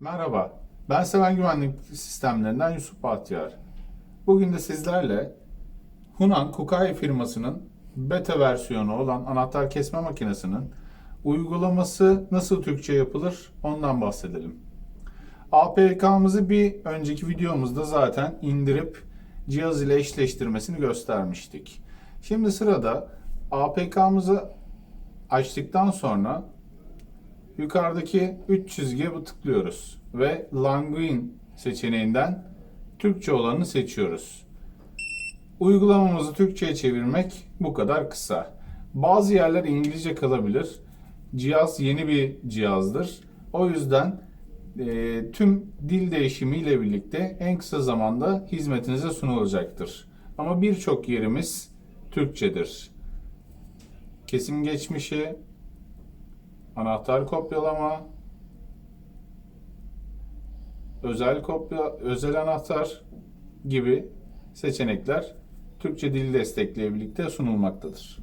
Merhaba, ben Seven Güvenlik Sistemlerinden Yusuf Bahtiyar. Bugün de sizlerle Hunan Kukai firmasının beta versiyonu olan anahtar kesme makinesinin uygulaması nasıl Türkçe yapılır ondan bahsedelim. APK'mızı bir önceki videomuzda zaten indirip cihaz ile eşleştirmesini göstermiştik. Şimdi sırada APK'mızı açtıktan sonra Yukarıdaki 3 çizgiye tıklıyoruz ve Languin seçeneğinden Türkçe olanı seçiyoruz. Uygulamamızı Türkçe'ye çevirmek bu kadar kısa. Bazı yerler İngilizce kalabilir. Cihaz yeni bir cihazdır. O yüzden e, tüm dil değişimiyle birlikte en kısa zamanda hizmetinize sunulacaktır. Ama birçok yerimiz Türkçedir. Kesim geçmişi, anahtar kopyalama, özel kopya, özel anahtar gibi seçenekler Türkçe dil destekle birlikte sunulmaktadır.